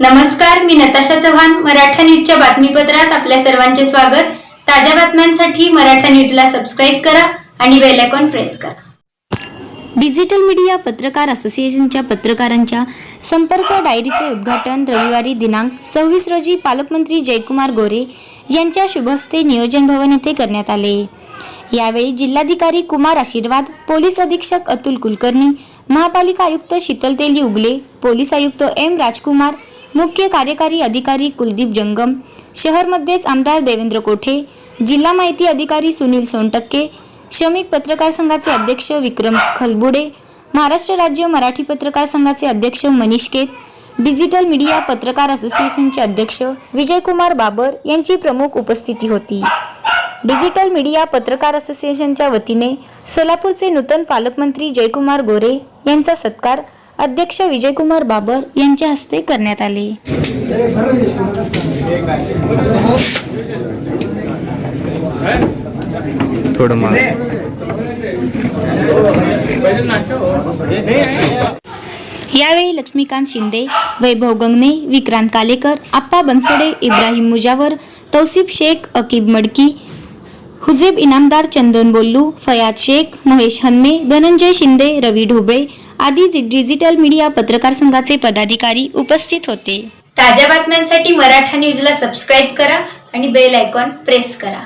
नमस्कार मी नताशा चव्हाण मराठा न्यूजच्या बातमीपत्रात आपल्या सर्वांचे स्वागत. ताज्या बातम्यांसाठी मराठा न्यूजला सबस्क्राईब करा आणि बेल आयकॉन प्रेस करा. डिजिटल मीडिया पत्रकार असोसिएशनच्या पत्रकारांच्या संपर्क डायरीचे उद्घाटन रविवारी दिनांक सव्वीस रोजी पालकमंत्री जयकुमार गोरे यांच्या शुभहस्ते नियोजन भवन येथे करण्यात आले. यावेळी जिल्हाधिकारी कुमार आशीर्वाद पोलीस अधीक्षक अतुल कुलकर्णी महापालिका आयुक्त शीतल तेली उगले पोलीस आयुक्त एम राजकुमार मुख्य कार्यकारी अधिकारी कुलदीप जंगम शहरमध्येच आमदार देवेंद्र कोठे जिल्हा माहिती अधिकारी सुनील सोनटक्के श्रमिक पत्रकार संघाचे अध्यक्ष विक्रम खलबुडे महाराष्ट्र राज्य मराठी पत्रकार संघाचे अध्यक्ष मनीष केत डिजिटल मीडिया पत्रकार असोसिएशनचे अध्यक्ष विजयकुमार बाबर यांची प्रमुख उपस्थिती होती. डिजिटल मीडिया पत्रकार असोसिएशनच्या वतीने सोलापूरचे नूतन पालकमंत्री जयकुमार गोरे यांचा सत्कार अध्यक्ष विजयकुमार बाबर यांच्या हस्ते करण्यात आले. यावेळी लक्ष्मीकांत शिंदे वैभव गंगणे विक्रांत कालेकर आप्पा बनसोडे इब्राहिम मुजावर तौसिफ शेख अकीब मडकी हुजेब इनामदार चंदन बोल्लू फयाद शेख महेश हन्मे धनंजय शिंदे रवी ढोबळे आधीच डिजिटल मीडिया पत्रकार संघाचे पदाधिकारी उपस्थित होते. ताज्या बातम्यांसाठी मराठा न्यूजला सबस्क्राईब करा आणि बेल आयकॉन प्रेस करा.